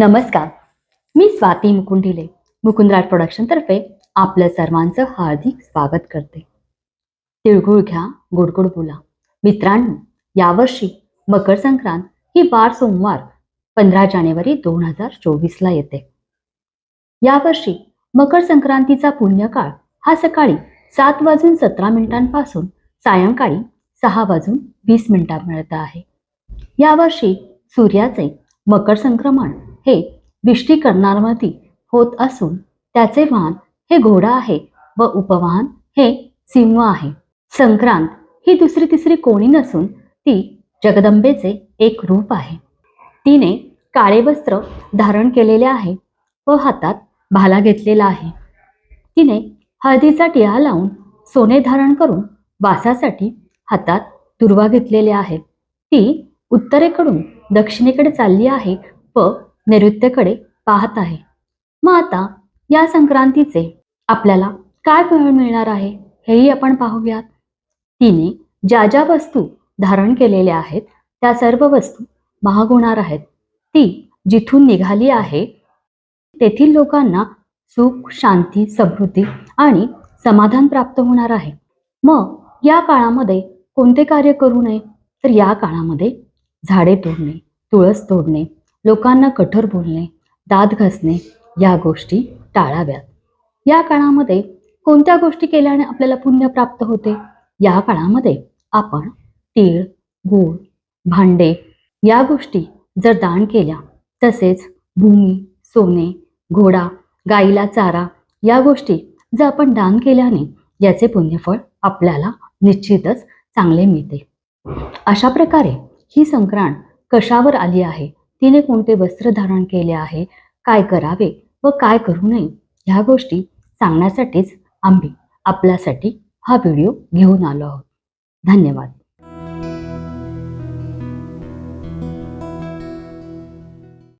नमस्कार. मी स्वाती मुकुंडिले मुकुंदराज प्रोडक्शन तर्फे आपलं सर्वांचं हार्दिक स्वागत करते. तिळगुळ घ्या गोडगोड बोला. मित्रांनो यावर्षी मकर संक्रांत ही वार सोमवार पंधरा जानेवारी दोन हजार चोवीसला येते. यावर्षी मकर संक्रांतीचा पुण्यकाळ हा सकाळी सात वाजून सतरा मिनिटांपासून सायंकाळी सहा वाजून वीस मिनिटांपर्यंत आहे. यावर्षी सूर्याचे मकर संक्रमण हे विष्टीकरणामध्ये होत असून त्याचे वाहन हे घोडा आहे व उपवाहन हे सिंह आहे. संक्रांत ही दुसरी तिसरी कोणी नसून ती जगदंबेचे एक रूप आहे. तिने काळे वस्त्र धारण केलेले आहे व हातात भाला घेतलेला आहे. तिने हळदीचा टिळा लावून सोने धारण करून वासासाठी हातात दुर्वा घेतलेले आहे. ती उत्तरेकडून दक्षिणेकडे चालली आहे व नैऋत्येकडे पाहत आहे. मग आता या संक्रांतीचे आपल्याला काय फळ मिळणार आहे हेही आपण पाहूयात. तिने ज्या ज्या वस्तू धारण केलेल्या आहेत त्या सर्व वस्तू महाग होणार आहेत. ती जिथून निघाली आहे तेथील लोकांना सुख शांती समृद्धी आणि समाधान प्राप्त होणार आहे. मग या काळामध्ये कोणते कार्य करू नये? तर या काळामध्ये झाडे तोडणे तुळस तोडणे लोकांना कठोर बोलणे दात घासणे या गोष्टी टाळाव्यात. या काळामध्ये कोणत्या गोष्टी केल्याने आपल्याला पुण्य प्राप्त होते? या काळामध्ये आपण तीळ गूळ भांडे या गोष्टी जर दान केल्या तसेच भूमी सोने घोडा गाईला चारा या गोष्टी जर आपण दान केल्याने याचे पुण्यफळ आपल्याला निश्चितच चांगले मिळते. अशा प्रकारे ही संक्रांत कशावर आली आहे? तिने कोणते वस्त्र धारण केले आहे काय करावे व काय करू नये ह्या गोष्टी सांगण्यासाठीच आम्ही आपल्यासाठी हा व्हिडिओ घेऊन आलो आहोत. धन्यवाद.